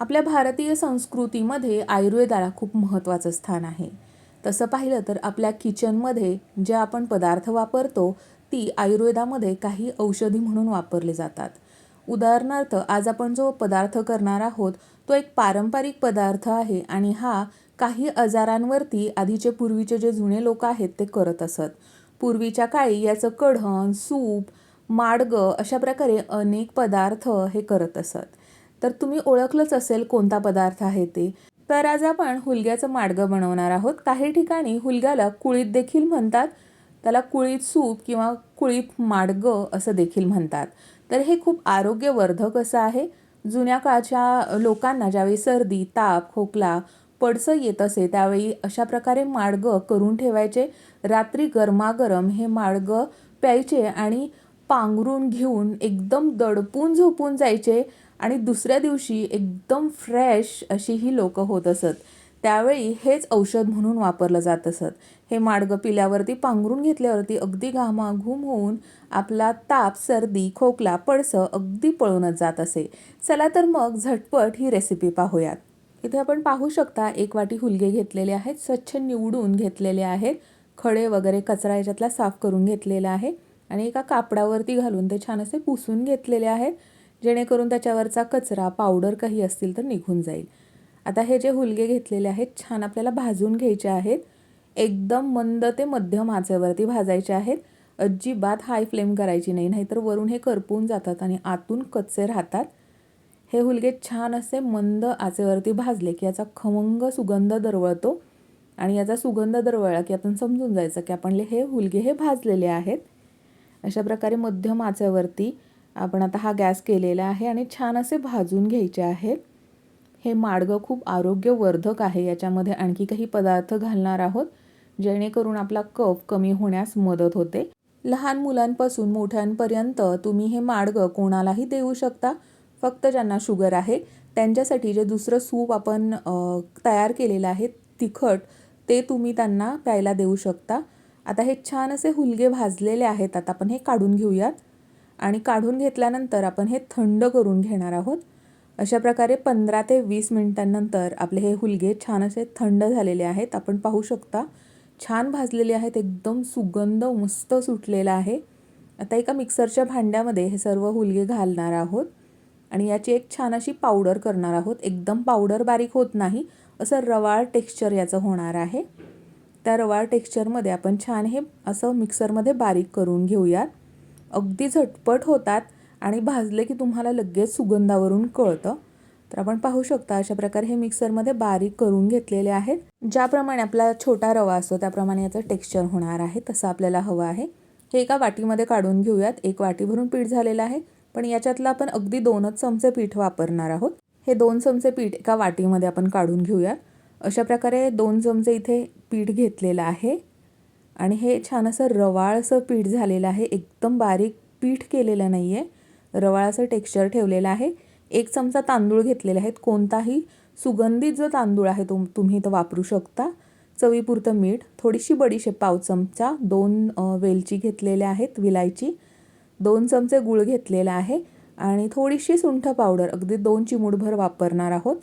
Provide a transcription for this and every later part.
आपल्या भारतीय संस्कृतीमध्ये आयुर्वेदाला खूप महत्त्वाचं स्थान आहे. तसं पाहिलं तर आपल्या किचनमध्ये जे आपण पदार्थ वापरतो ती आयुर्वेदामध्ये काही औषधी म्हणून वापरले जातात. उदाहरणार्थ आज आपण जो पदार्थ करणार आहोत तो एक पारंपरिक पदार्थ आहे आणि हा काही आजारांवरती आधीचे पूर्वीचे जे जुने लोक आहेत ते करत असत. पूर्वीच्या काळी याचं कढण सूप माडगं अशा प्रकारे अनेक पदार्थ हे करत असत. तर तुम्ही ओळखलंच असेल कोणता पदार्थ आहे ते. तर आज आपण हुलग्याचं माडगं बनवणार आहोत. काही ठिकाणी हुलग्याला कुळीत देखील म्हणतात. त्याला कुळीत सूप किंवा कुळीत माडगं असं देखील म्हणतात. तर हे खूप आरोग्यवर्धक असं आहे. जुन्या काळच्या लोकांना ज्यावेळी सर्दी ताप खोकला पडसं येत असे त्यावेळी अशा प्रकारे माडगं करून ठेवायचे. रात्री गरमागरम हे माडगं प्यायचे आणि पांघरून घेऊन एकदम दडपून झोपून जायचे. आणि दुसऱ्या दिवशी एकदम फ्रेश अशी ही लोकं होत असत. त्यावेळी हेच औषध म्हणून वापरलं जात असत. हे माडगं पिल्यावरती पांघरून घेतल्यावरती अगदी घामाघूम होऊन आपला ताप सर्दी खोकला पडसं अगदी पळूनच जात असे. चला तर मग झटपट ही रेसिपी पाहूयात. इथे आपण पाहू शकता एक वाटी हुलगे घेतलेले आहेत स्वच्छ निवडून घेतलेले आहेत खडे वगैरे कचरा याच्यातला साफ करून घेतलेला आहे आणि एका कापडावरती घालून ते छान असे पुसून घेतलेले आहेत. जेणेकरून त्याच्यावरचा कचरा पावडर काही असतील तर निघून जाईल. आता हे जे हुलगे घेतलेले आहेत छान आपल्याला भाजून घ्यायचे आहेत. एकदम मंद ते मध्यम आचेवरती भाजायचे आहेत. अजिबात हाय फ्लेम करायची नाही नाहीतर वरून हे करपून जातात आणि आतून कच्चे राहतात. हे हुलगे छान असे मंद आचेवरती भाजले की याचा खमंग सुगंध दरवळतो. आणि याचा सुगंध दरवळला की आपण समजून जायचं की आपण हे हुलगे हे भाजलेले आहेत. अशा प्रकारे मध्यम आचेवरती आपण आता हा गॅस केलेला आहे आणि छान असे भाजून घ्यायचे आहेत. हे माडगं खूप आरोग्यवर्धक आहे. याच्यामध्ये आणखी काही पदार्थ घालणार आहोत जेणेकरून आपला कफ कमी होण्यास मदत होते. लहान मुलांपासून मोठ्यांपर्यंत तुम्ही हे माडगं कोणालाही देऊ शकता. फक्त ज्यांना शुगर आहे त्यांच्यासाठी जे दुसरं सूप आपण तयार केलेलं आहे तिखट ते तुम्ही त्यांना प्यायला देऊ शकता. आता हे छान असे हुलगे भाजलेले आहेत. आता आपण हे काढून घेऊयात. आणि काढून घेतल्यानंतर आपण हे थंड करून घेणार आहोत. अशा प्रकारे पंधरा ते वीस मिनिटांनंतर आपले हे हुलगे छान असे थंड झालेले आहेत. आपण पाहू शकता छान भाजलेले आहेत. एकदम सुगंध मस्त सुटलेला आहे. आता एका मिक्सरच्या भांड्यामध्ये हे सर्व हुलगे घालणार आहोत. आणि याची एक छान अशी पावडर करणार आहोत. एकदम पावडर बारीक होत नाही असं रवाळ टेक्स्चर याचं होणार आहे. त्या रवाळ टेक्स्चरमध्ये आपण छान हे असं मिक्सरमध्ये बारीक करून घेऊयात. अगदी झटपट होतात आणि भाजले की तुम्हाला लगेच सुगंधावरून कळतं. तर आपण पाहू शकता अशा प्रकारे हे मिक्सरमध्ये बारीक करून घेतलेले आहेत. ज्याप्रमाणे आपला छोटा रवा असतो त्याप्रमाणे याचं टेक्स्चर होणार आहे तसं आपल्याला हवं आहे. हे एका वाटीमध्ये काढून घेऊयात. एक वाटी भरून पीठ झालेलं आहे पण याच्यातलं आपण अगदी दोनच चमचे पीठ वापरणार आहोत. हे दोन चमचे पीठ एका वाटीमध्ये आपण काढून घेऊयात. अशा प्रकारे दोन चमचे इथे पीठ घेतलेलं आहे. आणि हे छान असं रवाळ असं पीठ झालेलं आहे. एकदम बारीक पीठ केलेलं नाही आहे रवाळाचं टेक्स्चर ठेवलेलं आहे. एक चमचा तांदूळ घेतलेले आहेत. कोणताही सुगंधित जो तांदूळ आहे तो तुम्ही तो वापरू शकता. चवीपुरतं मीठ थोडीशी बडीशेप पाव चमचा दोन वेलची घेतलेल्या आहेत विलायची. दोन चमचे गूळ घेतलेला आहे. आणि थोडीशी सुंठ पावडर अगदी दोन चिमूटभर वापरणार आहोत.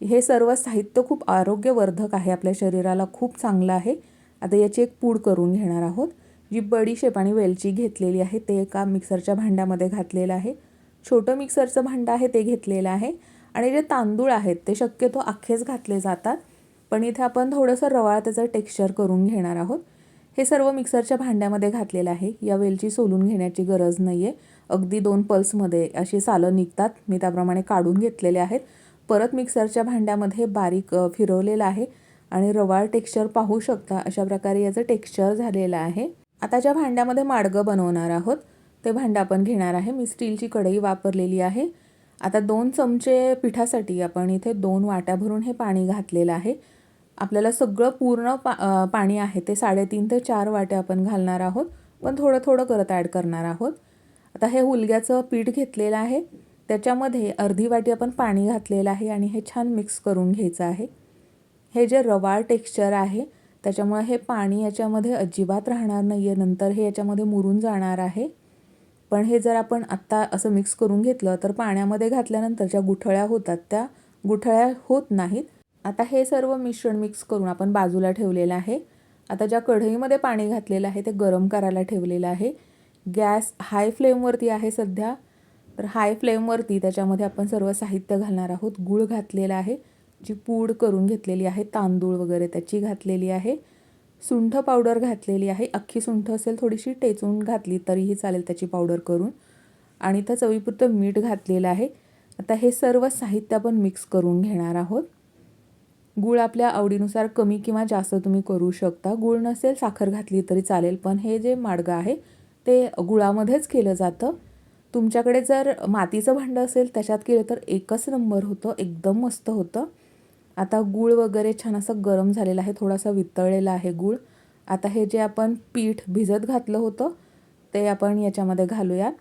हे सर्व साहित्य खूप आरोग्यवर्धक आहे. आपल्या शरीराला खूप चांगलं आहे. आता याची एक पूड करून घेणार आहोत. जी बडीशेप आणि वेलची घेतलेली आहे ते एका मिक्सरच्या भांड्यामध्ये घातलेलं आहे. छोटं मिक्सरचं भांडं आहे ते घेतलेलं आहे. आणि जे तांदूळ आहेत ते शक्यतो अख्खेच घातले जातात. पण इथे आपण थोडंसं रवाळ त्याचं टेक्स्चर करून घेणार आहोत. हे सर्व मिक्सरच्या भांड्यामध्ये घातलेलं आहे. या वेलची सोलून घेण्याची गरज नाही आहे अगदी दोन पल्समध्ये अशी सालं निघतात. मी त्याप्रमाणे काढून घेतलेले आहेत. परत मिक्सरच्या भांड्यामध्ये बारीक फिरवलेलं आहे. आणि रवाळ टेक्स्चर पाहू शकता अशा प्रकारे याचं टेक्स्चर झालेलं आहे. आता ज्या भांड्यामध्ये माडगं बनवणार आहोत ते भांडं आपण घेणार आहे. मी स्टीलची कढई वापरलेली आहे. आता दोन चमचे पिठासाठी आपण इथे दोन वाट्या भरून हे पाणी घातलेलं आहे. आपल्याला सगळं पूर्ण पा पाणी आहे. ते साडेतीन ते चार वाट्या आपण घालणार आहोत. पण थोडं थोडं करत ॲड करणार आहोत. आता हे हुलग्याचं पीठ घेतलेलं आहे. त्याच्यामध्ये अर्धी वाटी आपण पाणी घातलेलं आहे आणि हे छान मिक्स करून घ्यायचं आहे. हे जे रवाळ टेक्स्चर आहे त्याच्यामुळे हे पाणी याच्यामध्ये अजिबात राहणार नाही आहे नंतर हे याच्यामध्ये मुरून जाणार आहे. पण हे जर आपण आत्ता असं मिक्स करून घेतलं तर पाण्यामध्ये घातल्यानंतर ज्या गुठळ्या होतात. त्या गुठळ्या होत नाहीत. आता हे सर्व मिश्रण मिक्स करून आपण बाजूला ठेवलेलं आहे. आता ज्या कढईमध्ये पाणी घातलेलं आहे ते गरम करायला ठेवलेलं आहे. गॅस हाय फ्लेमवरती आहे सध्या. तर हाय फ्लेमवरती त्याच्यामध्ये आपण सर्व साहित्य घालणार आहोत. गूळ घातलेला आहे. जी पूड करून घेतलेली आहे तांदूळ वगैरे त्याची घातलेली आहे सुंठ पावडर घातलेली आहे अख्खी सुंठ असेल थोडीशी टेचून घातली तरीही चालेल त्याची पावडर करून. आणि त्या चवीपुरतं मीठ घातलेलं आहे. आता हे सर्व साहित्य आपण मिक्स करून घेणार आहोत. गूळ आपल्या आवडीनुसार कमी किंवा जास्त तुम्ही करू शकता. गूळ नसेल साखर घातली तरी चालेल पण हे जे माडगं आहे ते गुळामध्येच केलं जातं. तुमच्याकडे जर मातीचं भांडं असेल त्याच्यात केलं तर एकच नंबर होतं एकदम मस्त होतं. आता गूळ वगैरे छान असं गरम झालेलं आहे थोडासा वितळलेला आहे गूळ. आता हे जे आपण पीठ भिजत घातलं होतं ते आपण याच्यामध्ये घालूयात.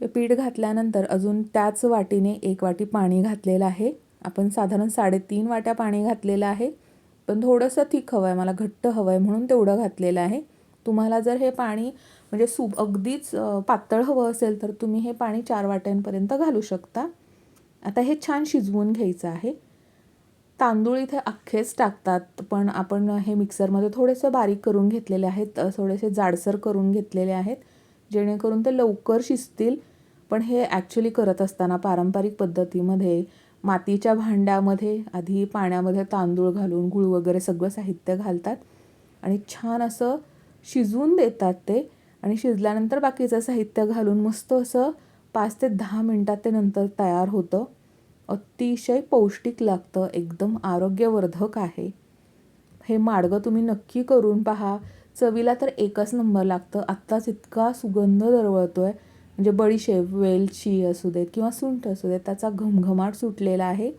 ते पीठ घातल्यानंतर अजून त्याच वाटीने एक वाटी पाणी घातलेलं आहे. आपण साधारण साडेतीन वाट्या पाणी घातलेलं आहे. पण थोडंसं थिक हवं आहे मला घट्ट हवं आहे म्हणून तेवढं घातलेलं आहे. तुम्हाला जर हे पाणी म्हणजे सूप अगदीच पातळ हवं असेल तर तुम्ही हे पाणी चार वाट्यांपर्यंत घालू शकता. आता हे छान शिजवून घ्यायचं आहे. तांदूळ इथे अख्खेच टाकतात पण आपण हे मिक्सरमध्ये थोडेसं बारीक करून घेतलेले आहेत थोडेसे जाडसर करून घेतलेले आहेत जेणेकरून ते लवकर शिजतील. पण हे ॲक्च्युली करत असताना पारंपरिक पद्धतीमध्ये मातीच्या भांड्यामध्ये आधी पाण्यामध्ये तांदूळ घालून गुळ वगैरे सगळं साहित्य घालतात आणि छान असं शिजवून देतात ते. आणि शिजल्यानंतर बाकीचं साहित्य घालून मस्त असं पाच ते दहा मिनटात ते नंतर तयार होतं. अतिशय पौष्टिक लागतं एकदम आरोग्यवर्धक आहे. हे माडगं तुम्ही नक्की करून पहा. चवीला तर एकच नंबर लागतं. आत्ताच इतका सुगंध दरवळतो आहे म्हणजे बडीशेप वेलची असू देत किंवा सुंठ असू देत त्याचा घमघमाट सुटलेला आहे.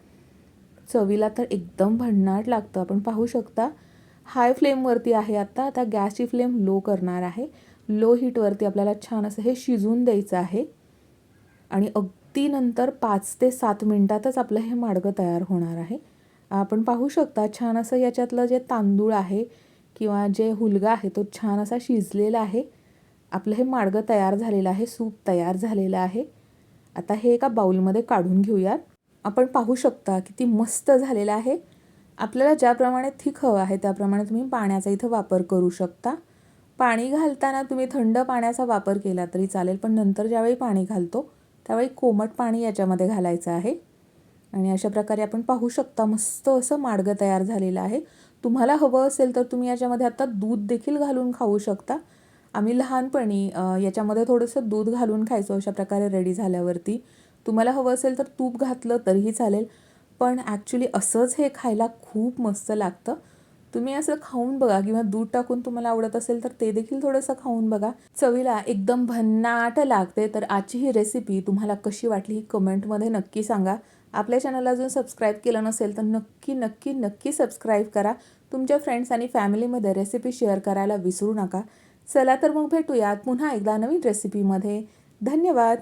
चवीला तर एकदम भन्नाट लागतं. आपण पाहू शकता हाय फ्लेमवरती आहे आत्ता आता गॅसची फ्लेम लो करणार आहे. लो हीटवरती आपल्याला छान असं हे शिजवून द्यायचं आहे. आणि अग ती नंतर पाच ते सात मिनटातच आपलं हे माडगं तयार होणार आहे. आपण पाहू शकता छान असं याच्यातलं जे तांदूळ आहे किंवा जे हुलगा आहे तो छान असा शिजलेला आहे. आपलं हे माडगं तयार झालेलं आहे सूप तयार झालेलं आहे. आता हे एका बाऊलमध्ये काढून घेऊयात. आपण पाहू शकता किती मस्त झालेलं आहे. आपल्याला ज्याप्रमाणे थिक हवं आहे त्याप्रमाणे तुम्ही पाण्याचा इथं वापर करू शकता. पाणी घालताना तुम्ही थंड पाण्याचा वापर केला तरी चालेल पण नंतर ज्यावेळी पाणी घालतो त्यावेळी कोमट पाणी याच्यामध्ये घालायचं आहे. आणि अशा प्रकारे आपण पाहू शकता मस्त असं माडगं तयार झालेलं आहे. तुम्हाला हवं असेल तर तुम्ही याच्यामध्ये आता दूध देखील घालून खाऊ शकता. आम्ही लहानपणी याच्यामध्ये थोडंसं दूध घालून खायचो अशा प्रकारे रेडी झाल्यावरती. तुम्हाला हवं असेल तर तूप घातलं तरीही चालेल. पण ॲक्च्युली असंच हे खायला खूप मस्त लागतं. तुम्ही असं खाऊन बघा किंवा दूध टाकून तुम्हाला आवडत असेल तर ते देखील थोडंसं खाऊन बघा. चवीला एकदम भन्नाट लागते. तर आजची ही रेसिपी तुम्हाला कशी वाटली ही कमेंटमध्ये नक्की सांगा. आपल्या चॅनलला अजून सबस्क्राईब केलं नसेल तर नक्की नक्की नक्की सबस्क्राईब करा. तुमच्या फ्रेंड्स आणि फॅमिलीमध्ये रेसिपी शेअर करायला विसरू नका. चला तर मग भेटूयात पुन्हा एकदा नवीन रेसिपीमध्ये धन्यवाद!